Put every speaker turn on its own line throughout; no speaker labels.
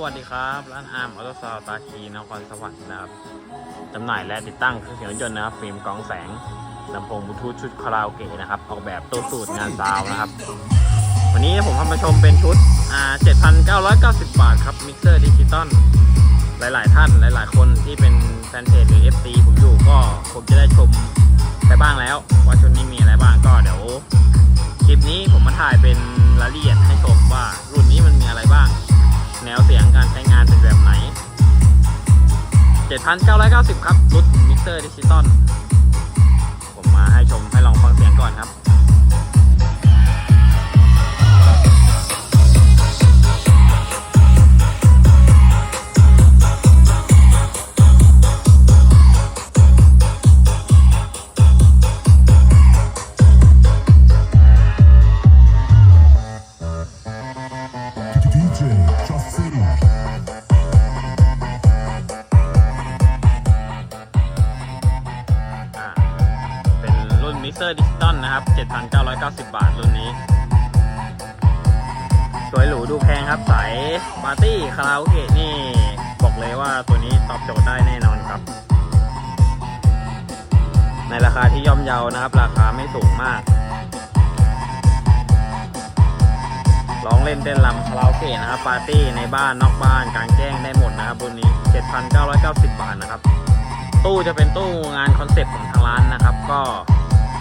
วัสดีครับ ร้านอาร์มออโตซาวตาคีนครสวรรค์นะครับจำหน่ายและติดตั้งเครื่องเสียงรถยนต์นะครับฟิล์มกรองแสงลำโพงบลูทูธชุดคาราโอเกะนะครับ ออกแบบตู้สูตรงานซาวน์นะครับ วันนี้ผมพามาชมเป็นชุดอ่า7,990 บาทครับมิกเซอร์ดิจิตอลหลาย ๆ ท่านหลาย ๆ คนที่เป็นแฟนเพจหรือ FC ผมอยู่ก็คงจะได้ชมไปบ้างแล้วว่าชุดนี้มีอะไรบ้างก็เดี๋ยวคลิปนี้ผมมาถ่ายเป็นรายละเอียดให้ชมว่ารุ่นนี้มันมีอะไรบ้าง 4,990 ครับ รุ่นมิกเซอร์ดิจิตอล ผมมาให้ชมให้ลองฟังเสียงก่อนครับ เซอร์ดิจิตอลนะครับ 7,990 บาทรุ่นนี้ สวยหรูดูแพงครับสายปาร์ตี้คาราโอเกะนี่ บอกเลยว่าตัวนี้ตอบโจทย์ได้แน่นอนครับ ในราคาที่ย่อมเยานะครับ ราคาไม่สูงมากร้องเล่นเต้นรำคาราโอเกะนะครับปาร์ตี้ในบ้านนอกบ้านกลางแจ้งได้หมดนะครับรุ่นนี้ 7,990 บาทนะครับ ตู้จะเป็นตู้งานคอนเซปต์ของทางร้านนะครับ ก็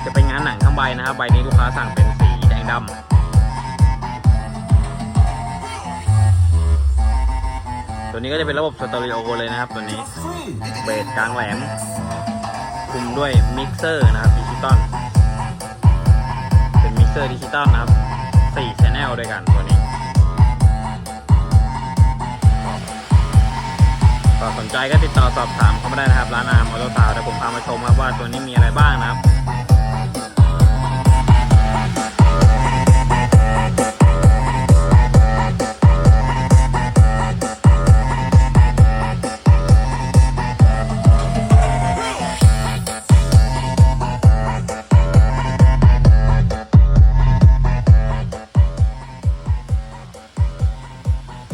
จะเป็นงานหนังทั้งใบนะครับ ใบนี้ลูกค้าสั่งเป็นสีแดงดำตัวนี้ก็จะเป็นระบบสเตอริโอเลยนะครับตัวนี้ เบสกลางแหลม คุมด้วยมิกเซอร์นะครับดิจิตอลเป็นมิกเซอร์ดิจิตอลนะครับ4 channel ด้วยกันตัวนี้ก็สนใจก็ติดต่อสอบถามเข้ามาได้นะครับ ร้านอาร์มออโตซาวด์เดี๋ยวผมพามาชมครับว่าตัวนี้มีอะไรบ้างนะครับ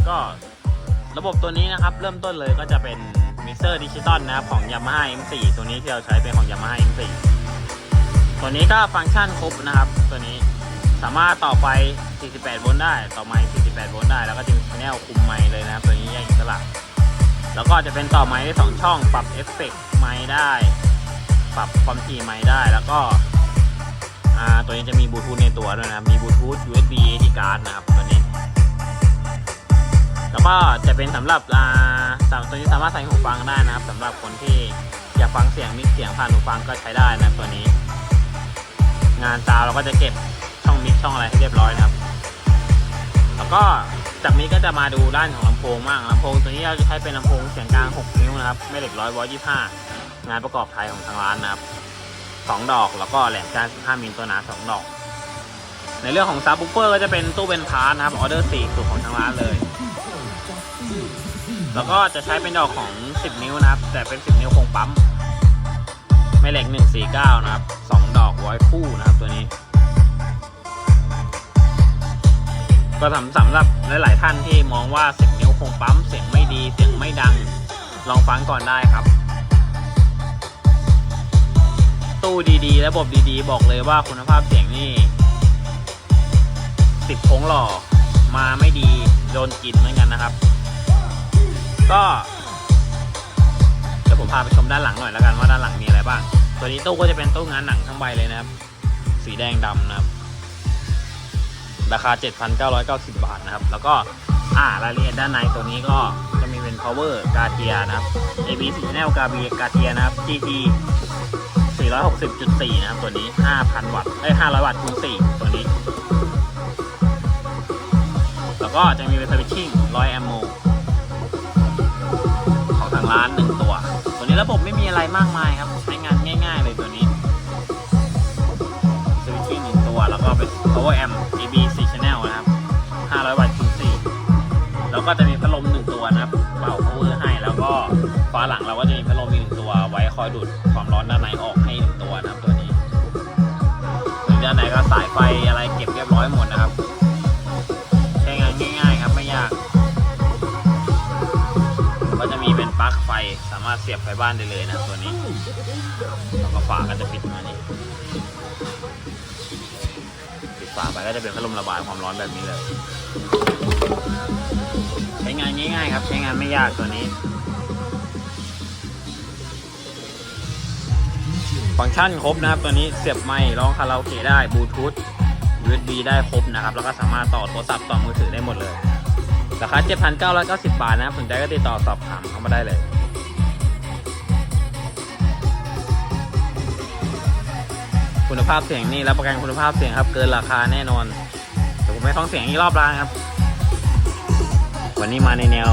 ก็ระบบตัวนี้นะครับ เริ่มต้นเลยก็จะเป็นมิเซอร์ดิจิตอลนะครับของ Yamaha M4 ตัวนี้ที่เราใช้เป็นของ Yamaha M4 ตัวนี้ก็ฟังก์ชันครบนะครับตัวนี้สามารถต่อไฟ48 โวลต์ได้ ต่อไมค์48 โวลต์ได้ แล้วก็จะมีแนลคุมไมค์เลยนะครับ ตัวนี้แยกอิสระแล้วก็จะเป็นต่อไมค์ได้สองช่อง ปรับเอฟเฟกต์ไมค์ได้ ปรับความถี่ไมค์ได้ แล้วก็ตัวนี้จะมีบลูทูธในตัวด้วยนะครับ มีบลูทูธ USB AD card นะครับ แล้วก็จะเป็นสำหรับอ่าสำตัวนี้สามารถใส่หูฟังได้นะครับสำหรับคนที่อยากฟังเสียงมิกเสียงผ่านหูฟังก็ใช้ได้นะตัวนี้ งานซาวเราก็จะเก็บช่องมิกช่องอะไรให้เรียบร้อยนะครับ แล้วก็จากนี้ก็จะมาดูด้านของลำโพงบ้างลำโพงตัวนี้เราจะใช้เป็นลำโพงเสียงกลาง 6 นิ้วนะครับแม่เหล็กร้อยยี่ห้างานประกอบไทยของทางร้านนะครับสองดอกแล้วก็แหลมจาน15มิลตัวหนาสองดอก ในเรื่องของซับบูเฟอร์ก็จะเป็นตู้เป็นพาร์ทนะครับออเดอร์4สูตรของทางร้านเลย แล้วก็จะใช้เป็นดอกของ 10 นิ้วนะครับ แต่เป็น 10 นิ้วคงปั๊มแม่เหล็ก 149 นะครับ 2 ดอกไว้คู่นะครับตัวนี้ ก็สำสำหรับหลาย ๆ ท่านที่มองว่า 10 นิ้วคงปั๊มเสียงไม่ดีเสียงไม่ดังลองฟังก่อนได้ครับ ตู้ดีๆ ระบบดีๆ บอกเลยว่าคุณภาพเสียงนี่10โค้งหล่อมาไม่ดีโดนกินเหมือนกันนะครับ ก็เดี๋ยวผมพาไปชมด้านหลังหน่อยแล้วกันว่าด้านหลังมีอะไรบ้าง ตัวนี้ตู้ก็จะเป็นตู้งานหนังทั้งใบเลยนะครับ สีแดงดำนะครับ ราคา 7,990 บาทนะครับ แล้วก็อ่ารายละเอียดด้านในตัวนี้ก็จะมีเป็น power g a t i a นะครับ AB 4 channel g a b i g a t i a นะครับ GT 460.4 นะครับ ตัวนี้ 5,000 วัตต์เอ้ย500 วัตต์คูณ4ตัวนี้ แล้วก็จะมีเป็น switching ร้านหนึ่งตัว ตัวนี้ระบบไม่มีอะไรมากมายครับใช้งานง่ายๆเลยตัวนี้สวิตชิ่งหนึ่งตัวแล้วก็เป็น power amp AB 4 channel นะครับ500วัตต์คูณ4แล้วก็จะมีพัดลมหนึ่งตัวนะครับเป่า power ให้แล้วก็ฝาหลังเราก็จะมีพัดลมอีกหนึ่งตัวไว้คอยดูดความร้อนด้านในออกให้หนึ่งตัวนะครับตัวนี้ด้านในก็สายไฟอะไรเก็บเรียบร้อยหมดนะครับ ลั๊กไฟสามารถเสียบไฟบ้านได้เลยนะตัวนี้แล้วก็ฝาก็จะปิดมานี่ปิดฝาไปก็จะเป็นพัดลมระบายความร้อนแบบนี้เลย ใช้งานง่ายๆครับ ใช้งานไม่ยากตัวนี้ ฟังก์ชันครบนะครับตัวนี้เสียบไมค์ร้องคาราโอเกะได้บลูทูธ USB ได้ครบนะครับ แล้วก็สามารถต่อโทรศัพท์ต่อมือถือได้หมดเลย ราคา 7,990 บาทนะครับสนใจก็ติดต่อสอบถามเข้ามาได้เลยคุณภาพเสียงนี่รับประกันคุณภาพเสียงครับเกินราคาแน่นอนแต่ผมไม่ท้องเสียงอีกรอบแล้วครับ วันนี้มาในแนว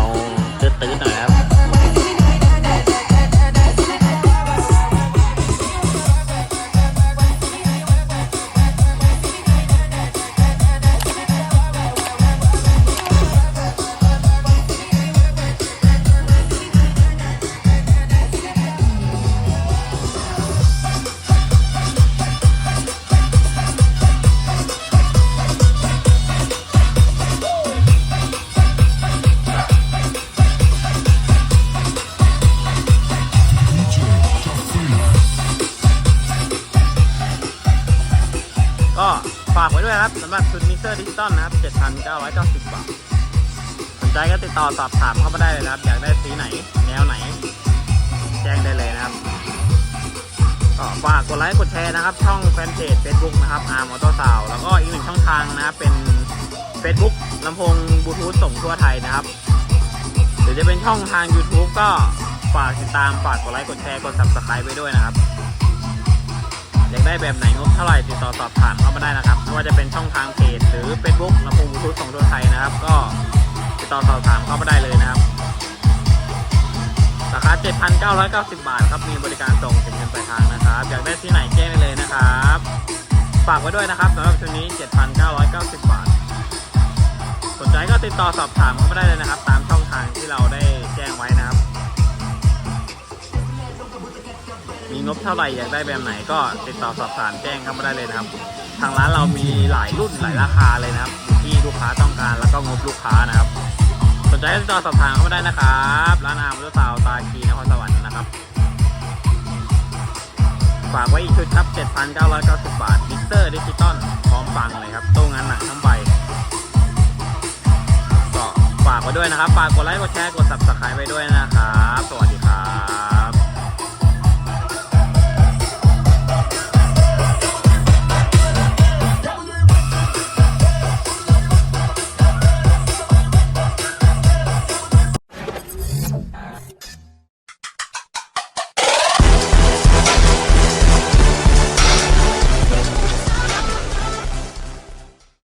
ตื้อๆหน่อยนะครับ ฝากไว้ด้วยครับสำหรับชุดมิเซอร์ดิจิตอลนะครับ 7,990 บาทสนใจก็ติดต่อสอบถามเข้ามาได้เลยนะครับ อยากได้สีไหน แนวไหน แจ้งได้เลยนะครับก็ฝากกดไลค์กดแชร์นะครับ ช่องแฟนเพจ Facebook นะครับอาร์มออโต้ซาวแล้วก็อีกหนึ่งช่องทางนะครับ เป็น Facebook ลำโพงบลูทูธส่งทั่วไทยนะครับหรือจะเป็นช่องทาง YouTube ก็ฝากติดตามฝากกดไลค์กดแชร์กด Subscribe ไว้ด้วยนะครับ อยากได้แบบไหนงบเท่าไหร่ติดต่อสอบถามเข้ามาได้นะครับไม่ว่าจะเป็นช่องทางเพจหรือ Facebook ลำโพงบลูทูธส่งทั่วไทยนะครับ ก็ติดต่อสอบถามเข้ามาได้เลยนะครับ ราคา 7,990 บาทครับมีบริการส่งถึงเงินปลายทางนะครับ อยากได้ที่ไหนแจ้งได้เลยนะครับ ฝากไว้ด้วยนะครับสำหรับชุดนี้ 7,990 บาท สนใจก็ติดต่อสอบถามเข้ามาได้เลยนะครับ ตามช่องทางที่เราได้แจ้งไว้นะ มีงบเท่าไหร่อยากได้แบบไหนก็ติดต่อสอบถามแจ้งเข้ามาได้เลยนะครับ ทางร้านเรามีหลายรุ่นหลายราคาเลยนะครับอยู่ที่ลูกค้าต้องการแล้วก็งบลูกค้านะครับ สนใจติดต่อสอบถามเข้ามาได้นะครับร้านอาร์มรถสาวตาคีนครสวรรค์นะครับฝากไว้อีกชุดครับ 7,990 บาทมิกเซอร์ดิจิตอลพร้อมฟังเลยครับตู้งานหนักทั้งใบก็ฝากไว้ด้วยนะครับ ฝากกดไลค์ กดแชร์ กด subscribe ไว้ด้วยนะครับ สวัสดีครับ